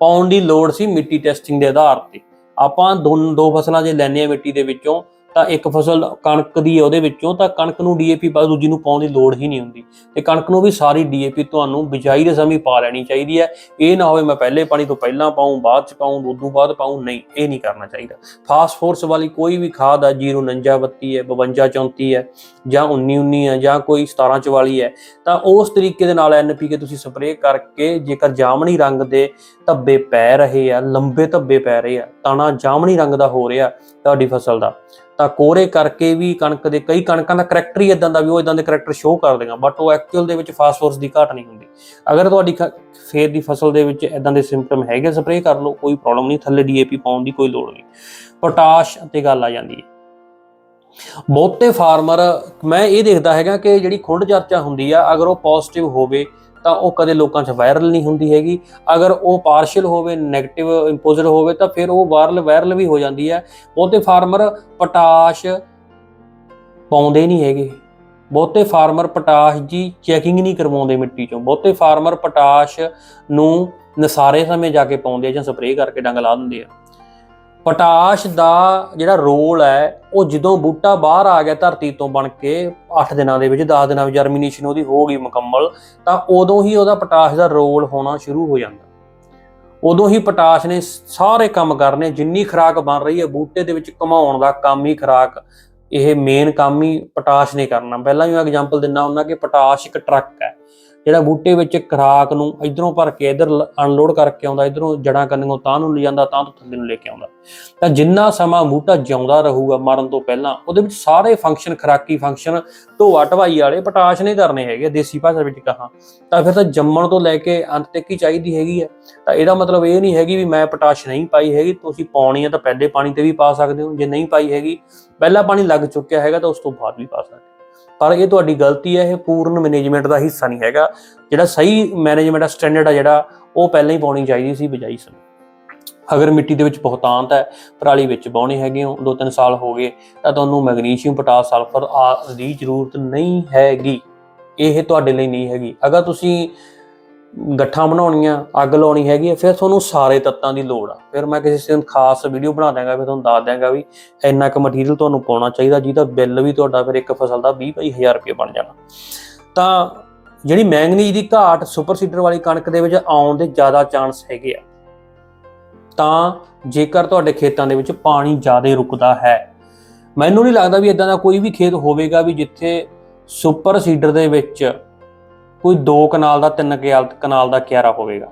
ਪਾਉਣ ਦੀ ਲੋੜ ਸੀ ਮਿੱਟੀ ਟੈਸਟਿੰਗ ਦੇ ਆਧਾਰ ਤੇ। ਆਪਾਂ ਦੋ ਦੋ ਫਸਲਾਂ ਜੇ ਲੈਣੇ ਆ ਮਿੱਟੀ ਦੇ ਵਿੱਚੋਂ ਤਾਂ ਇੱਕ ਫਸਲ ਕਣਕ ਦੀ ਹੈ ਉਹਦੇ ਵਿੱਚੋਂ, ਤਾਂ ਕਣਕ ਨੂੰ ਡੀਏਪੀ ਪਾ ਦੂਜੀ ਨੂੰ ਪਾਉਣ ਦੀ ਲੋੜ ਹੀ ਨਹੀਂ ਹੁੰਦੀ। ਤੇ ਕਣਕ ਨੂੰ ਵੀ ਸਾਰੀ ਡੀਏਪੀ ਤੁਹਾਨੂੰ ਬਿਜਾਈ ਦੇ ਸਮੇਂ ਪਾ ਲੈਣੀ ਚਾਹੀਦੀ ਹੈ। ਇਹ ਨਾ ਹੋਵੇ ਮੈਂ ਪਹਿਲੇ ਪਾਣੀ ਤੋਂ ਪਹਿਲਾਂ ਪਾਉਂ, ਬਾਅਦ ਚ ਪਾਉਂ, ਉਦੋਂ ਬਾਅਦ ਪਾਉਂ, ਨਹੀਂ, ਇਹ ਨਹੀਂ ਕਰਨਾ ਚਾਹੀਦਾ। ਫਾਸਫੋਰਸ ਵਾਲੀ ਕੋਈ ਵੀ ਖਾਦ ਆ 04932 ਹੈ 5234 ਹੈ, ਜਾਂ 1919 ਹੈ, ਜਾਂ ਕੋਈ 1744 ਹੈ, ਤਾਂ ਉਸ ਤਰੀਕੇ ਦੇ ਨਾਲ ਐਨਪੀਕੇ ਤੁਸੀਂ ਸਪਰੇਅ ਕਰਕੇ ਜੇਕਰ ਜਾਮਣੀ ਰੰਗ ਦੇ ਧੱਬੇ ਪੈ ਰਹੇ ਆ, ਲੰਬੇ ਧੱਬੇ ਪੈ ਰਹੇ ਆ ਤਾਣਾ ਜਾਮਣੀ ਰੰਗ ਦਾ ਹੋ ਰਿਹਾ ਤੁਹਾਡੀ ਫਸਲ ਦਾ। ਤਾਂ ਕੋਰੇ ਕਰਕੇ ਵੀ ਕਣਕ ਦੇ ਕਈ ਕਣਕਾਂ ਦਾ ਕਰੈਕਟਰ ਹੀ ਇਦਾਂ ਦਾ ਵੀ ਉਹ ਇਦਾਂ ਦੇ ਕਰੈਕਟਰ ਸ਼ੋਅ ਕਰ ਦੇਗਾ ਬਟ ਉਹ ਐਕਚੁਅਲ ਦੇ ਵਿੱਚ ਫਾਸਫੋਰਸ ਦੀ ਘਾਟ ਨਹੀਂ ਹੁੰਦੀ। ਅਗਰ ਤੁਹਾਡੀ ਖ- ਫੇਰ ਦੀ ਫਸਲ ਦੇ ਵਿੱਚ ਇਦਾਂ ਦੇ ਸਿੰਪਟਮ ਹੈਗੇ ਸਪਰੇਅ ਕਰ ਲਓ, ਕੋਈ ਪ੍ਰੋਬਲਮ ਨਹੀਂ, ਥੱਲੇ ਡੀਏਪੀ ਪਾਉਣ ਦੀ ਕੋਈ ਲੋੜ ਨਹੀਂ। ਪੋਟਾਸ਼ ਅਤੇ ਗੱਲ ਆ ਜਾਂਦੀ ਹੈ। ਬਹੁਤੇ ਫਾਰਮਰ ਮੈਂ ਇਹ ਦੇਖਦਾ ਹੈਗਾ ਕਿ ਜਿਹੜੀ ਖੁੰਡ ਚਰਚਾ ਹੁੰਦੀ ਆ, ਅਗਰ ਉਹ ਪੋਜ਼ਿਟਿਵ ਹੋਵੇ ਤਾਂ ਉਹ ਕਦੇ ਲੋਕਾਂ 'ਚ ਵਾਇਰਲ ਨਹੀਂ ਹੁੰਦੀ ਹੈਗੀ। ਅਗਰ ਉਹ ਪਾਰਸ਼ਲ ਹੋਵੇ 네ਗੇਟਿਵ ਇੰਪੋਜ਼ਰ ਹੋਵੇ, ਤਾਂ ਫਿਰ ਉਹ ਵਾਇਰਲ ਵਾਇਰਲ ਵੀ ਹੋ ਜਾਂਦੀ ਹੈ। ਬਹੁਤੇ ਫਾਰਮਰ ਪੋਟਾਸ਼ ਪਾਉਂਦੇ ਨਹੀਂ ਹੈਗੇ। ਬਹੁਤੇ ਫਾਰਮਰ ਪੋਟਾਸ਼ ਦੀ ਚੈਕਿੰਗ ਨਹੀਂ ਕਰਵਾਉਂਦੇ ਮਿੱਟੀ ਚੋਂ। ਬਹੁਤੇ ਫਾਰਮਰ ਪੋਟਾਸ਼ ਨੂੰ ਨਸਾਰੇ ਸਮੇਂ ਜਾ ਕੇ ਪਾਉਂਦੇ ਆ ਜਾਂ ਸਪਰੇਅ ਕਰਕੇ ਡੰਗ ਲਾ ਦਿੰਦੇ ਆ। ਪੋਟਾਸ਼ ਦਾ ਜਿਹੜਾ ਰੋਲ ਹੈ, ਉਹ ਜਦੋਂ ਬੂਟਾ ਬਾਹਰ ਆ ਗਿਆ ਧਰਤੀ ਤੋਂ ਬਣ ਕੇ 8 ਦਿਨਾਂ ਦੇ ਵਿੱਚ 10 ਦਿਨਾਂ ਵਿੱਚ ਜਰਮੀਨੇਸ਼ਨ ਉਹਦੀ ਹੋ ਗਈ ਮੁਕੰਮਲ, ਤਾਂ ਉਦੋਂ ਹੀ ਉਹਦਾ ਪੋਟਾਸ਼ ਦਾ ਰੋਲ ਹੋਣਾ ਸ਼ੁਰੂ ਹੋ ਜਾਂਦਾ। ਉਦੋਂ ਹੀ ਪੋਟਾਸ਼ ਨੇ ਸਾਰੇ ਕੰਮ ਕਰਨੇ, ਜਿੰਨੀ ਖੁਰਾਕ ਬਣ ਰਹੀ ਹੈ, ਬੂਟੇ ਦੇ ਵਿੱਚ ਘਮਾਉਣ ਦਾ ਕੰਮ ਹੀ ਖੁਰਾਕ, ਇਹ ਮੇਨ ਕੰਮ ਹੀ ਪੋਟਾਸ਼ ਨੇ ਕਰਨਾ। ਪਹਿਲਾਂ ਵੀ ਮੈਂ ਐਗਜ਼ਾਮਪਲ ਦਿੰਦਾ ਹੁੰਦਾ ਕਿ ਪੋਟਾਸ਼ ਇੱਕ ਟਰੱਕ ਹੈ। ਜਿਹੜਾ ਬੂਟੇ ਵਿੱਚ ਖੁਰਾਕ ਨੂੰ ਇਧਰੋਂ ਭਰ ਕੇ ਇਧਰ ਅਨਲੋਡ ਕਰਕੇ ਆਉਂਦਾ ਇਧਰੋਂ ਜੜਾਂ ਕੰਨੋਂ ਤਾਂ ਨੂੰ ਲਿਜਾਂਦਾ ਤਾਂ ਤੋਂ ਥੱਲੇ ਨੂੰ ਲੈ ਕੇ ਆਉਂਦਾ। ਤਾਂ ਜਿੰਨਾ ਸਮਾਂ ਬੂਟਾ ਜਿਉਂਦਾ ਰਹੂਗਾ ਮਰਨ ਤੋਂ ਪਹਿਲਾਂ ਉਹਦੇ ਵਿੱਚ ਸਾਰੇ ਫੰਕਸ਼ਨ ਖਰਾਕੀ ਫੰਕਸ਼ਨ ਢੋਆ ਢਵਾਈ ਵਾਲੇ ਪਟਾਸ਼ ਨੇ ਕਰਨੇ ਹੈਗੇ ਆ, ਦੇਸੀ ਭਾਸ਼ਾ ਵਿੱਚ ਕਹਾਂ। ਤਾਂ ਫਿਰ ਤਾਂ ਜੰਮਣ ਤੋਂ ਲੈ ਕੇ ਅੰਤ ਤੱਕ ਹੀ ਚਾਹੀਦੀ ਹੈਗੀ ਹੈ ਤਾਂ ਇਹਦਾ ਮਤਲਬ ਇਹ ਨਹੀਂ ਹੈਗੀ ਵੀ ਮੈਂ ਪਟਾਸ਼ ਨਹੀਂ ਪਾਈ ਹੈਗੀ ਤੁਸੀਂ ਪਾਉਣੀ ਹੈ ਤਾਂ ਪਹਿਲੇ ਪਾਣੀ ਤੇ ਵੀ ਪਾ ਸਕਦੇ ਹੋ ਜੇ ਨਹੀਂ ਪਾਈ ਹੈਗੀ ਪਹਿਲਾ ਪਾਣੀ ਲੱਗ ਚੁੱਕਿਆ ਹੈਗਾ ਤਾਂ ਉਸ ਤੋਂ ਬਾਅਦ ਵੀ ਪਾ ਸਕਦੇ ਪਰ ਇਹ ਤੁਹਾਡੀ ਗਲਤੀ ਹੈ, ਇਹ ਪੂਰਨ ਮੈਨੇਜਮੈਂਟ ਦਾ ਹਿੱਸਾ ਨਹੀਂ ਹੈਗਾ। ਜਿਹੜਾ ਸਹੀ ਮੈਨੇਜਮੈਂਟ ਦਾ ਸਟੈਂਡਰਡ ਆ ਜਿਹੜਾ, ਉਹ ਪਹਿਲਾਂ ਹੀ ਪਾਉਣੀ ਚਾਹੀਦੀ ਸੀ ਬਿਜਾਈ ਸਮੇਂ। ਅਗਰ ਮਿੱਟੀ ਦੇ ਵਿੱਚ ਬਹੁਤਾਂਤ ਹੈ, ਪਰਾਲੀ ਵਿੱਚ ਬਾਉਣੇ ਹੈਗੇ ਹੋ 2-3 ਸਾਲ ਹੋ ਗਏ, ਤਾਂ ਤੁਹਾਨੂੰ ਮੈਗਨੀਸ਼ੀਅਮ, ਪੋਟਾਸ, ਸਲਫਰ ਆ ਦੀ ਜ਼ਰੂਰਤ ਨਹੀਂ ਹੈਗੀ। ਇਹ ਤੁਹਾਡੇ ਲਈ ਨਹੀਂ ਹੈਗੀ। ਅਗਰ ਤੁਸੀਂ ਗੱਠਾਂ ਬਣਾਉਣੀਆਂ, ਅੱਗ ਲਾਉਣੀ ਹੈਗੀ ਹੈ, ਫਿਰ ਤੁਹਾਨੂੰ ਸਾਰੇ ਤੱਤਾਂ ਦੀ ਲੋੜ ਆ। ਫਿਰ ਮੈਂ ਕਿਸੇ ਦਿਨ ਖਾਸ ਵੀਡੀਓ ਬਣਾ ਦਾਂਗਾ ਫਿਰ ਤੁਹਾਨੂੰ ਦੱਸ ਦਾਂਗਾ ਵੀ ਇੰਨਾ ਕੁ ਮਟੀਰੀਅਲ ਤੁਹਾਨੂੰ ਪਾਉਣਾ ਚਾਹੀਦਾ, ਜਿਹਦਾ ਬਿੱਲ ਵੀ ਤੁਹਾਡਾ ਫਿਰ ਇੱਕ ਫਸਲ ਦਾ 20-25000 ਰੁਪਏ ਬਣ ਜਾਣਾ। ਤਾਂ ਜਿਹੜੀ ਮੈਂਗਨੀਜ਼ ਦੀ ਘਾਟ ਸੁਪਰ ਸੀਡਰ ਵਾਲੀ ਕਣਕ ਦੇ ਵਿੱਚ ਆਉਣ ਦੇ ਜ਼ਿਆਦਾ ਚਾਂਸ ਹੈਗੇ ਆ। ਤਾਂ ਜੇਕਰ ਤੁਹਾਡੇ ਖੇਤਾਂ ਦੇ ਵਿੱਚ ਪਾਣੀ ਜ਼ਿਆਦਾ ਰੁਕਦਾ ਹੈ, ਮੈਨੂੰ ਨਹੀਂ ਲੱਗਦਾ ਵੀ ਇਦਾਂ ਦਾ ਕੋਈ ਵੀ ਖੇਤ ਹੋਵੇਗਾ ਵੀ ਜਿੱਥੇ ਸੁਪਰ ਸੀਡਰ ਦੇ ਵਿੱਚ ਕੋਈ 2 ਕਨਾਲ ਦਾ 3 ਕਨਾਲ ਦਾ ਕਿਆਰਾ ਹੋਵੇਗਾ।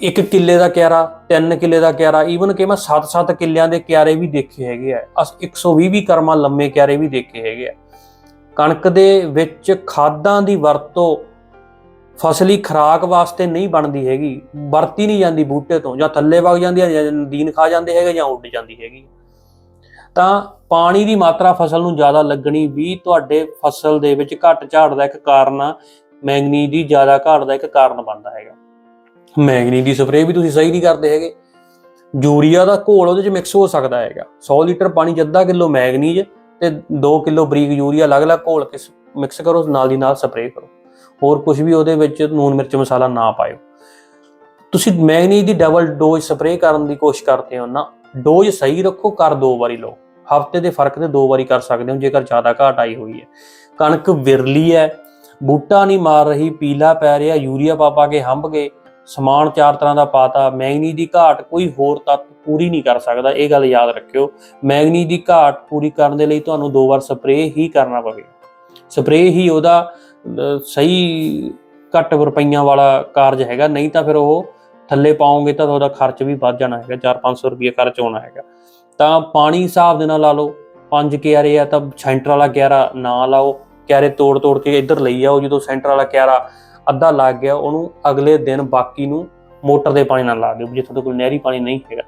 ਇੱਕ ਕਿੱਲੇ ਦਾ ਕਿਆਰਾ, ਤਿੰਨ ਕਿੱਲੇ ਦਾ ਕਿਆਰਾ ਈਵਨ ਕਿ ਮੈਂ 7-7 ਕਿੱਲਿਆਂ ਦੇ ਕਿਆਰੇ ਵੀ ਦੇਖੇ ਹੈਗੇ ਆ। ਅਸ 120 ਵੀ ਕਰਮਾਂ ਲੰਮੇ ਕਿਆਰੇ ਵੀ ਦੇਖੇ ਹੈਗੇ ਆ। ਕਣਕ ਦੇ ਵਿੱਚ ਖਾਦਾਂ ਦੀ ਵਰਤੋਂ ਫਸਲੀ ਖਰਾਕ ਵਾਸਤੇ ਨਹੀਂ ਬਣਦੀ ਹੈਗੀ। ਵਰਤੀ ਨਹੀਂ ਜਾਂਦੀ ਬੂਟੇ ਤੋਂ, ਜਾਂ ਥੱਲੇ ਵਗ ਜਾਂਦੀ ਹੈ ਜਾਂ ਨਦੀਨ ਖਾ ਜਾਂਦੇ ਹੈਗੇ, ਜਾਂ ਉੱਡ ਜਾਂਦੀ ਹੈਗੀ। ਤਾਂ ਪਾਣੀ ਦੀ ਮਾਤਰਾ ਫਸਲ ਨੂੰ ਜ਼ਿਆਦਾ ਲੱਗਣੀ ਵੀ ਤੁਹਾਡੇ ਫਸਲ ਦੇ ਵਿੱਚ ਘੱਟ ਝਾੜ ਦਾ ਇੱਕ ਕਾਰਨ ਆ। ਮੈਂਗਨੀਜ਼ ਦੀ ਜ਼ਿਆਦਾ ਘਾਟ ਦਾ ਇੱਕ ਕਾਰਨ ਬਣਦਾ ਹੈਗਾ। ਮੈਂਗਨੀ ਦੀ ਸਪਰੇਅ ਵੀ ਤੁਸੀਂ ਸਹੀ ਨਹੀਂ ਕਰਦੇ ਹੈਗੇ। ਯੂਰੀਆ ਦਾ ਘੋਲ ਉਹਦੇ ਵਿੱਚ ਮਿਕਸ ਹੋ ਸਕਦਾ ਹੈਗਾ। 100 ਲੀਟਰ ਪਾਣੀ 'ਚ ਅੱਧਾ ਕਿਲੋ ਮੈਗਨੀਜ਼ ਤੇ 2 ਕਿਲੋ ਬਰੀਕ ਯੂਰੀਆ ਅਲੱਗ-ਅਲੱਗ ਘੋਲ ਕੇ ਮਿਕਸ ਕਰੋ, ਨਾਲ ਦੀ ਨਾਲ ਸਪਰੇਅ ਕਰੋ। ਹੋਰ ਕੁਝ ਵੀ ਉਹਦੇ ਵਿੱਚ ਨੂਨ ਮਿਰਚ ਮਸਾਲਾ ਨਾ ਪਾਇਓ। ਤੁਸੀਂ ਮੈਗਨੀਜ਼ ਦੀ ਡਬਲ ਡੋਜ਼ ਸਪਰੇਅ ਕਰਨ ਦੀ ਕੋਸ਼ਿਸ਼ ਕਰਦੇ ਹੋ ਨਾ ਡੋਜ਼ ਸਹੀ ਰੱਖੋ, ਕਰ ਦੋ ਵਾਰੀ ਲਓ। ਹਫ਼ਤੇ ਦੇ ਫ਼ਰਕ ਤੇ ਦੋ ਵਾਰੀ ਕਰ ਸਕਦੇ ਹੋ, ਜੇਕਰ ਜ਼ਿਆਦਾ ਘਾਟ ਆਈ ਹੋਈ ਹੈ। ਕਣਕ ਵਿਰਲੀ ਹੈ ਬੂਟਾ ਨਹੀਂ ਮਾਰ ਰਹੀ, ਪੀਲਾ ਪੈ ਰਿਹਾ, ਯੂਰੀਆ ਪਾ ਪਾ ਕੇ ਹੰਭ ਗਏ ਸਮਾਨ ਚਾਰ ਤਰ੍ਹਾਂ ਦਾ ਪਾਤਾ, ਮੈਂਗਨੀਜ਼ ਦੀ ਘਾਟ ਕੋਈ ਹੋਰ ਤੱਤ ਪੂਰੀ ਨਹੀਂ ਕਰ ਸਕਦਾ, ਇਹ ਗੱਲ ਯਾਦ ਰੱਖਿਓ। ਮੈਂਗਨੀਜ਼ ਦੀ ਘਾਟ ਪੂਰੀ ਕਰਨ ਦੇ ਲਈ ਤੁਹਾਨੂੰ ਦੋ ਵਾਰ ਸਪਰੇਅ ਹੀ ਕਰਨਾ ਪਵੇਗਾ ਸਪਰੇਅ ਹੀ ਉਹਦਾ ਸਹੀ ਘੱਟ ਰੁਪਈਆਂ ਵਾਲਾ ਕਾਰਜ ਹੈਗਾ, ਨਹੀਂ ਤਾਂ ਫਿਰ ਉਹ ਥੱਲੇ ਪਾਉਂਗੇ ਤਾਂ ਤੁਹਾਡਾ ਖਰਚ ਵੀ ਵੱਧ ਜਾਣਾ ਹੈਗਾ 4-500 ਰੁਪਏ ਖਰਚ ਹੋਣਾ ਹੈਗਾ। ਤਾਂ ਪਾਣੀ ਹਿਸਾਬ ਦੇ ਨਾਲ ਲਾ ਲਓ, ਪੰਜ ਕਿਆਰੇ ਆ ਤਾਂ ਸੈਂਟਰ ਵਾਲਾ ਕਿਆਰਾ ਨਾ ਲਾਓ ਕਿਆਰੇ ਤੋੜ ਤੋੜ ਕੇ ਇੱਧਰ ਲਈ ਆਓ ਜਦੋਂ ਸੈਂਟਰ ਵਾਲਾ ਕਿਆਰਾ ਅੱਧਾ ਲੱਗ ਗਿਆ, ਉਹਨੂੰ ਅਗਲੇ ਦਿਨ ਬਾਕੀ ਨੂੰ ਮੋਟਰ ਦੇ ਪਾਣੀ ਨਾਲ ਲਾ ਦਿਓ ਜਿੱਥੇ ਤੋਂ ਕੋਈ ਨਹਿਰੀ ਪਾਣੀ ਨਹੀਂ ਹੈਗਾ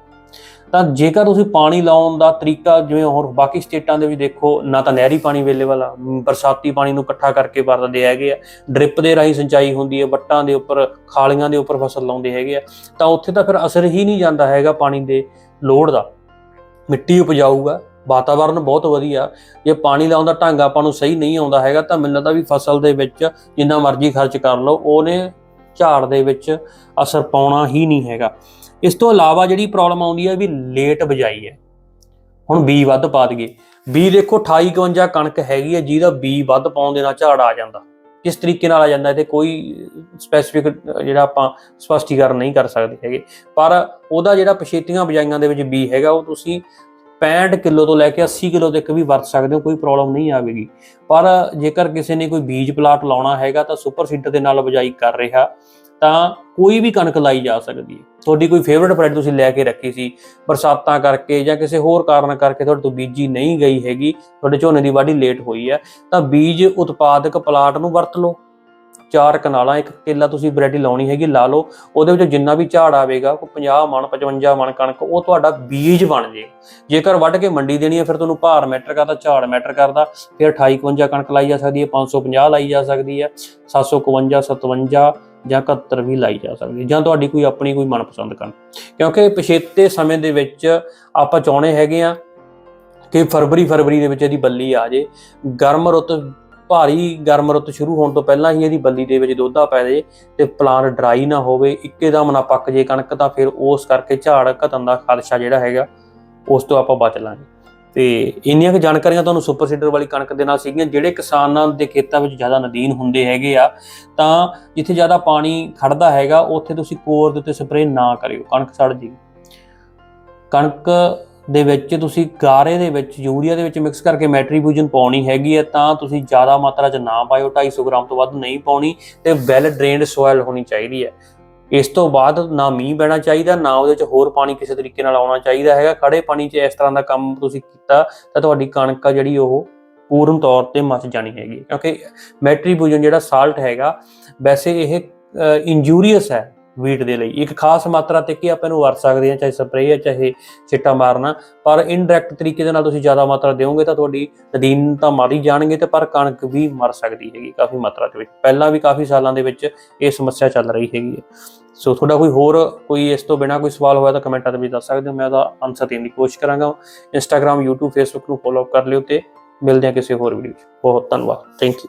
ਤਾਂ ਜੇਕਰ ਤੁਸੀਂ ਪਾਣੀ ਲਾਉਣ ਦਾ ਤਰੀਕਾ ਜਿਵੇਂ ਹੋਰ ਬਾਕੀ ਸਟੇਟਾਂ ਦੇ ਵੀ ਦੇਖੋ, ਨਾ ਤਾਂ ਨਹਿਰੀ ਪਾਣੀ ਅਵੇਲੇਬਲ ਆ ਬਰਸਾਤੀ ਪਾਣੀ ਨੂੰ ਇਕੱਠਾ ਕਰਕੇ ਵਰਤਦੇ ਹੈਗੇ ਆ। ਡ੍ਰਿਪ ਦੇ ਰਾਹੀਂ ਸਿੰਚਾਈ ਹੁੰਦੀ ਹੈ ਵੱਟਾਂ ਦੇ ਉੱਪਰ, ਖਾਲੀਆਂ ਦੇ ਉੱਪਰ ਫਸਲ ਲਾਉਂਦੇ ਹੈਗੇ ਆ। ਤਾਂ ਉੱਥੇ ਤਾਂ ਫਿਰ ਅਸਰ ਹੀ ਨਹੀਂ ਜਾਂਦਾ ਹੈਗਾ ਪਾਣੀ ਦੇ ਲੋੜ ਦਾ। ਮਿੱਟੀ ਉਪਜਾਊਗਾ ਵਾਤਾਵਰਨ ਬਹੁਤ ਵਧੀਆ। ਜੇ ਪਾਣੀ ਲਾਉਣ ਦਾ ਢੰਗ ਆਪਾਂ ਨੂੰ ਸਹੀ ਨਹੀਂ ਆਉਂਦਾ ਹੈਗਾ, ਤਾਂ ਮੈਨੂੰ ਲੱਗਦਾ ਵੀ ਫਸਲ ਦੇ ਵਿੱਚ ਜਿੰਨਾ ਮਰਜ਼ੀ ਖਰਚ ਕਰ ਲਓ, ਉਹਨੇ ਝਾੜ ਦੇ ਵਿੱਚ ਅਸਰ ਪਾਉਣਾ ਹੀ ਨਹੀਂ ਹੈਗਾ। ਇਸ ਤੋਂ ਇਲਾਵਾ ਜਿਹੜੀ ਪ੍ਰੋਬਲਮ ਆਉਂਦੀ ਹੈ ਵੀ ਲੇਟ ਬਜਾਈ ਹੈ। ਹੁਣ ਬੀ ਵੱਧ ਪਾ ਦਈਏ। ਬੀ ਦੇਖੋ 28 51 ਕਣਕ ਹੈਗੀ ਹੈ, ਜਿਹਦਾ ਬੀ ਵੱਧ ਪਾਉਣ ਦੇ ਨਾਲ ਝਾੜ ਆ ਜਾਂਦਾ। ਕਿਸ ਤਰੀਕੇ ਨਾਲ ਆ ਜਾਂਦਾ ਤੇ ਕੋਈ ਸਪੈਸੀਫਿਕ ਜਿਹੜਾ ਆਪਾਂ ਸਪਸ਼ਟੀਕਰਨ ਨਹੀਂ ਕਰ ਸਕਦੇ ਹੈਗੇ। ਪਰ ਉਹਦਾ ਜਿਹੜਾ ਪਛੇਤੀਆਂ ਬਜਾਈਆਂ ਦੇ ਵਿੱਚ ਬੀ ਹੈਗਾ, ਉਹ ਤੁਸੀਂ 65 ਕਿਲੋ ਤੋਂ ਲੈ ਕੇ 80 ਕਿਲੋ ਤੱਕ ਵੀ ਵਰਤ ਸਕਦੇ ਹੋ, ਕੋਈ ਪ੍ਰੋਬਲਮ ਨਹੀਂ ਆਵੇਗੀ। ਪਰ ਜੇਕਰ ਕਿਸੇ ਨੇ ਕੋਈ ਬੀਜ ਪਲਾਟ ਲਾਉਣਾ ਹੈਗਾ ਤਾਂ ਸੁਪਰ ਸੀਡਰ ਦੇ ਨਾਲ ਬਜਾਈ ਕਰ ਰਿਹਾ, ਤਾਂ ਕੋਈ ਵੀ ਕਣਕ ਲਾਈ ਜਾ ਸਕਦੀ ਹੈ। ਤੁਹਾਡੀ ਕੋਈ ਫੇਵਰਿਟ ਵੈਰਾਈਟੀ ਤੁਸੀਂ ਲੈ ਕੇ ਰੱਖੀ ਸੀ, ਬਰਸਾਤਾਂ ਕਰਕੇ ਜਾਂ ਕਿਸੇ ਹੋਰ ਕਾਰਨ ਕਰਕੇ ਤੁਹਾਡੇ ਤੋਂ ਬੀਜੀ ਨਹੀਂ ਗਈ ਹੈਗੀ, ਤੁਹਾਡੇ ਝੋਨੇ ਦੀ ਵਾਢੀ ਲੇਟ ਹੋਈ ਹੈ, ਤਾਂ ਬੀਜ ਉਤਪਾਦਕ ਪਲਾਟ ਨੂੰ ਵਰਤ ਲਓ। ਚਾਰ ਕਨਾਲਾਂ, ਇੱਕ ਕੇਲਾ ਤੁਸੀਂ ਵੈਰਾਈਟੀ ਲਾਉਣੀ ਹੈਗੀ, ਲਾ ਲਓ। ਉਹਦੇ ਵਿੱਚ ਜਿੰਨਾ ਵੀ ਝਾੜ ਆਵੇਗਾ, ਕੋਈ 50 ਮਣ 55 ਮਣ ਕਣਕ, ਉਹ ਤੁਹਾਡਾ ਬੀਜ ਬਣ ਜੇ। ਜੇਕਰ ਵੱਢ ਕੇ ਮੰਡੀ ਦੇਣੀ ਹੈ, ਫਿਰ ਤੁਹਾਨੂੰ ਭਾਰ ਮੈਟਰ ਕਰਦਾ, ਝਾੜ ਮੈਟਰ ਕਰਦਾ। ਫਿਰ 28 51 ਕਣਕ ਲਾਈ ਜਾ ਸਕਦੀ ਹੈ 550 ਲਾਈ ਜਾ ਸਕਦੀ ਹੈ 751 57 ਜਾਂ 71 ਵੀ ਲਾਈ ਜਾ ਸਕਦੀ ਜਾਂ ਤੁਹਾਡੀ ਕੋਈ ਆਪਣੀ ਕੋਈ ਮਨਪਸੰਦ ਕਣਕ। ਕਿਉਂਕਿ ਪਿਛੇਤੇ ਸਮੇਂ ਦੇ ਵਿੱਚ ਆਪਾਂ ਚਾਹੁੰਦੇ ਹੈਗੇ ਆ ਕਿ ਫਰਵਰੀ ਫਰਵਰੀ ਦੇ ਵਿੱਚ ਇਹਦੀ ਬੱਲੀ ਆ ਜੇ। ਗਰਮ ਰੁੱਤ ਭਾਰੀ ਗਰਮ ਰੁੱਤ ਸ਼ੁਰੂ ਹੋਣ ਤੋਂ ਪਹਿਲਾਂ ਹੀ ਇਹਦੀ ਬੱਲੀ ਦੇ ਵਿੱਚ ਦੋਧਾ ਪੈ ਜੇ ਤੇ ਪਲਾਂਟ ਡਰਾਈ ਨਾ ਹੋਵੇ, ਇੱਕੇ ਦਮ ਨਾ ਪੱਕ ਜੇ ਕਣਕ, ਤਾਂ ਫਿਰ ਉਸ ਕਰਕੇ ਝਾੜ ਘਟਣ ਦਾ ਖਦਸ਼ਾ ਜਿਹੜਾ ਹੈਗਾ, ਉਸ ਤੋਂ ਆਪਾਂ ਬਚ ਲਾਂਗੇ। ਤੇ ਇੰਨੀਆਂ ਕੁ ਜਾਣਕਾਰੀਆਂ ਤੁਹਾਨੂੰ ਸੁਪਰ ਸੀਡਰ ਵਾਲੀ ਕਣਕ ਦੇ ਨਾਲ ਸੀਗੀਆਂ, ਜਿਹੜੇ ਕਿਸਾਨਾਂ ਦੇ ਖੇਤਾਂ ਵਿੱਚ ਜ਼ਿਆਦਾ ਨਦੀਨ ਹੁੰਦੇ ਹੈਗੇ ਆ, ਤਾਂ ਜਿੱਥੇ ਜ਼ਿਆਦਾ ਪਾਣੀ ਖੜਦਾ ਹੈਗਾ, ਉੱਥੇ ਤੁਸੀਂ ਕੋਰ ਦੇ ਉੱਤੇ ਸਪਰੇਅ ਨਾ ਕਰਿਓ, ਕਣਕ ਸੜ ਜੀ। ਕਣਕ ਦੇ ਵਿੱਚ ਤੁਸੀਂ ਗਾਰੇ ਦੇ ਵਿੱਚ, ਯੂਰੀਆ ਦੇ ਵਿੱਚ ਮਿਕਸ ਕਰਕੇ ਮੈਟਰੀਬੂਜਨ ਪਾਉਣੀ ਹੈਗੀ ਹੈ, ਤਾਂ ਤੁਸੀਂ ਜ਼ਿਆਦਾ ਮਾਤਰਾ 'ਚ ਨਾ ਪਾਇਓ 250 ਗ੍ਰਾਮ ਤੋਂ ਵੱਧ ਨਹੀਂ ਪਾਉਣੀ ਤੇ ਵੈਲ ਡਰੇਨਡ ਸੋਇਲ ਹੋਣੀ ਚਾਹੀਦੀ ਹੈ। ਇਸ ਤੋਂ ਬਾਅਦ ਨਾ ਮੀਂਹ ਪੈਣਾ ਚਾਹੀਦਾ, ਨਾ ਉਹਦੇ 'ਚ ਹੋਰ ਪਾਣੀ ਕਿਸੇ ਤਰੀਕੇ ਨਾਲ ਆਉਣਾ ਚਾਹੀਦਾ ਹੈਗਾ। ਖੜੇ ਪਾਣੀ 'ਚ ਇਸ ਤਰ੍ਹਾਂ ਦਾ ਕੰਮ ਤੁਸੀਂ ਕੀਤਾ, ਤਾਂ ਤੁਹਾਡੀ ਕਣਕ ਆ ਜਿਹੜੀ ਉਹ ਪੂਰਨ ਤੌਰ ਤੇ ਮੱਚ ਜਾਣੀ ਹੈਗੀ ਕਿਉਂਕਿ ਮੈਟਰੀਬਿਊਜਨ ਜਿਹੜਾ ਸਾਲਟ ਹੈਗਾ, ਵੈਸੇ ਇਹ ਇੰਜੂਰੀਅਸ ਹੈ। ਵੀਟ ਦੇ ਲਈ। ਇੱਕ ਖਾਸ ਮਾਤਰਾ ਤੇ ਕੀ ਆਪਾਂ ਇਹਨੂੰ ਵਰਤ ਸਕਦੇ ਹਾਂ, ਚਾਹੇ ਸਪਰੇਅ ਹੈ, ਚਾਹੇ ਛਿੱਟਾ ਮਾਰਨਾ। ਪਰ ਇਨਡਾਇਰੈਕਟ ਤਰੀਕੇ ਦੇ ਨਾਲ ਤੁਸੀਂ ਜ਼ਿਆਦਾ ਮਾਤਰਾ ਦਿਓਗੇ ਤਾਂ ਤੁਹਾਡੀ ਨਦੀਨ ਤਾਂ ਮਾਰੀ ਜਾਣਗੇ ਤੇ ਪਰ ਕਣਕ ਵੀ ਮਰ ਸਕਦੀ ਹੈਗੀ ਕਾਫੀ ਮਾਤਰਾ ਦੇ ਵਿੱਚ। ਪਹਿਲਾਂ ਵੀ ਕਾਫੀ ਸਾਲਾਂ ਦੇ ਵਿੱਚ ਇਹ ਸਮੱਸਿਆ ਚੱਲ ਰਹੀ ਹੈਗੀ ਹੈ। ਸੋ ਤੁਹਾਡਾ ਕੋਈ ਹੋਰ ਕੋਈ ਇਸ ਤੋਂ ਬਿਨਾ ਕੋਈ ਸਵਾਲ ਹੋਇਆ ਤਾਂ ਕਮੈਂਟਾਂ ਦੇ ਵਿੱਚ ਦੱਸ ਸਕਦੇ ਹੋ। ਮੈਂ ਉਹਦਾ ਆਨਸਰ ਦੇਣ ਦੀ ਕੋਸ਼ਿਸ਼ ਕਰਾਂਗਾ। ਇੰਸਟਾਗ੍ਰam YouTube, Facebook ਨੂੰ ਫੋਲੋ ਕਰ ਲਿਓ ਤੇ ਮਿਲਦੇ ਹਾਂ ਕਿਸੇ ਹੋਰ ਵੀਡੀਓ 'ਚ ਬਹੁਤ ਧੰਨਵਾਦ। Thank you